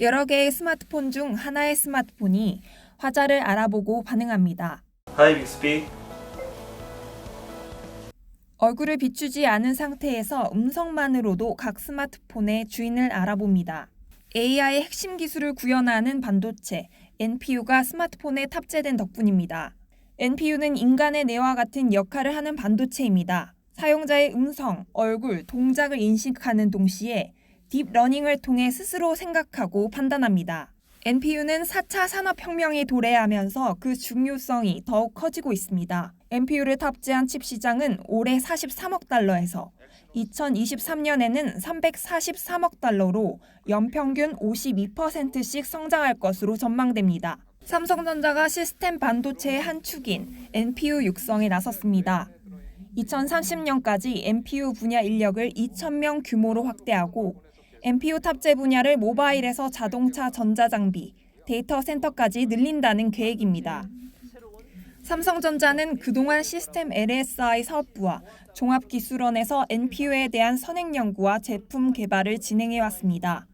여러 개의 스마트폰 중 하나의 스마트폰이 화자를 알아보고 반응합니다. Hi Bixby. 얼굴을 비추지 않은 상태에서 음성만으로도 각 스마트폰의 주인을 알아봅니다. AI의 핵심 기술을 구현하는 반도체 NPU가 스마트폰에 탑재된 덕분입니다. NPU는 인간의 뇌와 같은 역할을 하는 반도체입니다. 사용자의 음성, 얼굴, 동작을 인식하는 동시에 딥러닝을 통해 스스로 생각하고 판단합니다. NPU는 4차 산업혁명이 도래하면서 그 중요성이 더욱 커지고 있습니다. NPU를 탑재한 칩 시장은 올해 43억 달러에서 2023년에는 343억 달러로 연평균 52%씩 성장할 것으로 전망됩니다. 삼성전자가 시스템 반도체의 한 축인 NPU 육성에 나섰습니다. 2030년까지 NPU 분야 인력을 2,000명 규모로 확대하고 NPU 탑재 분야를 모바일에서 자동차 전자장비, 데이터 센터까지 늘린다는 계획입니다. 삼성전자는 그동안 시스템 LSI 사업부와 종합기술원에서 NPU에 대한 선행 연구와 제품 개발을 진행해 왔습니다.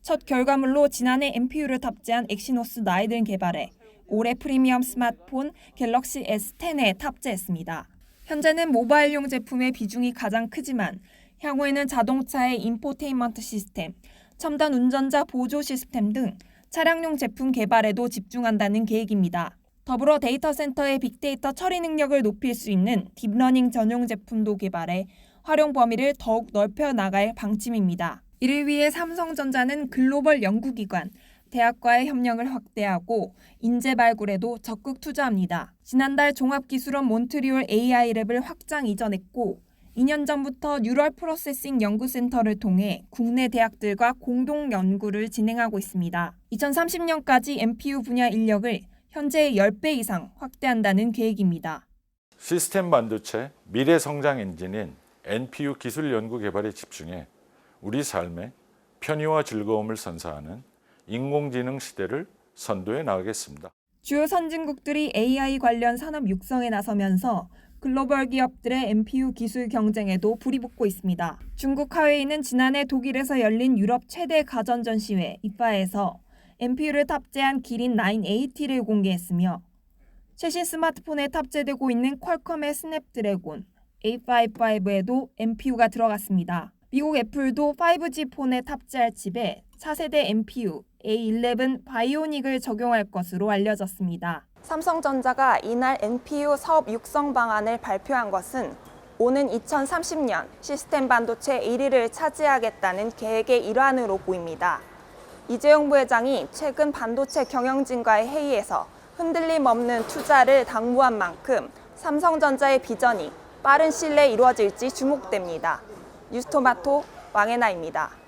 첫 결과물로 지난해 NPU를 탑재한 엑시노스 9을 개발해 올해 프리미엄 스마트폰 갤럭시 S10에 탑재했습니다. 현재는 모바일용 제품의 비중이 가장 크지만 향후에는 자동차의 인포테인먼트 시스템, 첨단 운전자 보조 시스템 등 차량용 제품 개발에도 집중한다는 계획입니다. 더불어 데이터 센터의 빅데이터 처리 능력을 높일 수 있는 딥러닝 전용 제품도 개발해 활용 범위를 더욱 넓혀 나갈 방침입니다. 이를 위해 삼성전자는 글로벌 연구기관, 대학과의 협력을 확대하고 인재 발굴에도 적극 투자합니다. 지난달 종합기술원 몬트리올 AI랩을 확장 이전했고 2년 전부터 뉴럴 프로세싱 연구센터를 통해 국내 대학들과 공동 연구를 진행하고 있습니다. 2030년까지 NPU 분야 인력을 현재의 10배 이상 확대한다는 계획입니다. 시스템 반도체 미래 성장 엔진인 NPU 기술 연구 개발에 집중해 우리 삶의 편의와 즐거움을 선사하는 인공지능 시대를 선도해 나가겠습니다. 주요 선진국들이 AI 관련 산업 육성에 나서면서 글로벌 기업들의 NPU 기술 경쟁에도 불이 붙고 있습니다. 중국 하웨이는 지난해 독일에서 열린 유럽 최대 가전 전 시회 이파에서 NPU를 탑재한 기린 980를 공개했으며 최신 스마트폰에 탑재되고 있는 퀄컴의 스냅드래곤 A55에도 NPU가 들어갔습니다. 미국 애플도 5G 폰에 탑재할 칩에 차세대 NPU A11 바이오닉을 적용할 것으로 알려졌습니다. 삼성전자가 이날 NPU 사업 육성 방안을 발표한 것은 오는 2030년 시스템 반도체 1위를 차지하겠다는 계획의 일환으로 보입니다. 이재용 부회장이 최근 반도체 경영진과의 회의에서 흔들림 없는 투자를 당부한 만큼 삼성전자의 비전이 빠른 시일 내에 이루어질지 주목됩니다. 뉴스토마토 왕혜나입니다.